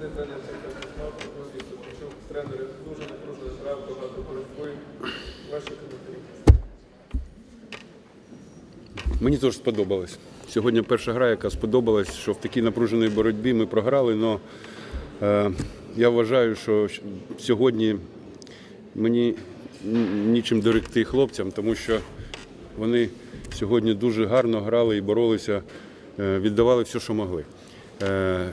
завжди зайнявся мав такого Причому тренери дуже напружено грав багато боротьби. Ваші коментарі. Мені теж сподобалось. Сьогодні перша гра, яка сподобалась, що в такій напруженій боротьбі ми програли. але е, я вважаю, що сьогодні мені нічим доректи хлопцям, тому що вони сьогодні дуже гарно грали і боролися, е, віддавали все, що могли. Е, е,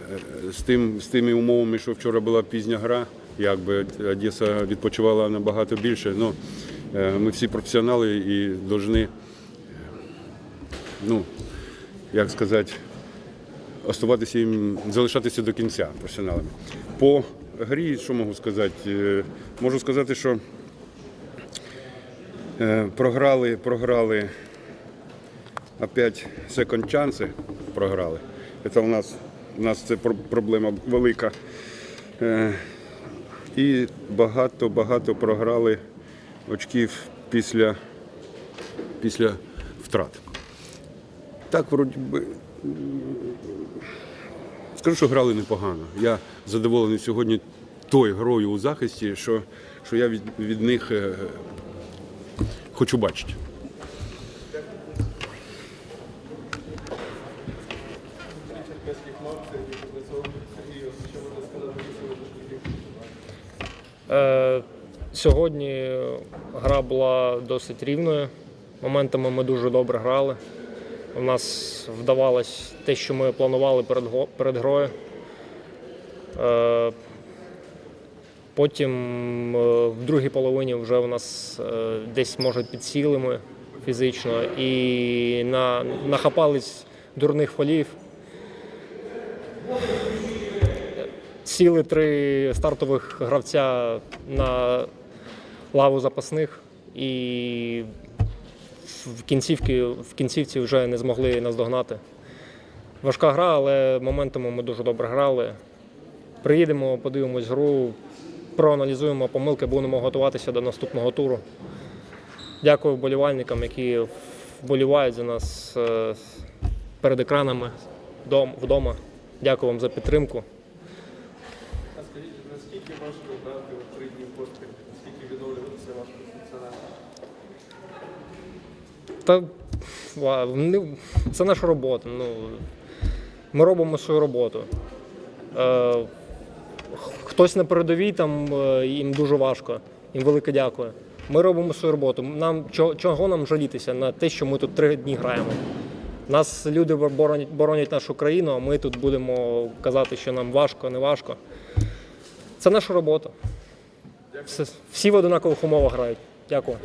З, тим, з тими умовами, що вчора була пізня гра, якби Одеса відпочивала набагато більше. Ну, е, ми всі професіонали і повинні ну, як сказати, оставатися їм, залишатися до кінця професіоналами. По грі, що можу сказати? Е, Можу сказати, що е, програли, програли опять секонд чанси програли. Це у нас, у нас це проблема велика. Е, І багато-багато програли очків після, після втрат. Так, вроді би. Скажу, що грали непогано. Я задоволений сьогодні тою грою у захисті, що, що я від, від них е, хочу бачити. Черкаських мав Сергій Кузнецов. Сергій, що можна сказати про сьогоднішній? Е, Сьогодні гра була досить рівною. Моментами ми дуже добре грали. У нас вдавалось те, що ми планували перед, перед грою. Е, Потім е, в другій половині вже у нас е, десь може підсіли ми фізично і на, нахапались дурних фолів. Сіли три стартових гравця на лаву запасних і в кінцівці, в кінцівці вже не змогли наздогнати. Важка гра, але моментами ми дуже добре грали. Приїдемо, подивимось гру, проаналізуємо помилки, будемо готуватися до наступного туру. Дякую вболівальникам, які вболівають за нас е, перед екранами вдома. Дякую вам за підтримку. А скажіть, наскільки важко грати у три дні поспіль? Наскільки відновлюватися важко функціонально? Та це наша робота. Ну, ми робимо свою роботу. Е, хтось на передовій, там е, їм дуже важко, їм велике дякую. Ми робимо свою роботу. Нам чого нам жалітися на те, що ми тут три дні граємо? Нас люди боронять, боронять нашу країну, а ми тут будемо казати, що нам важко, не важко. Це наша робота. Всі в однакових умовах грають. Дякую.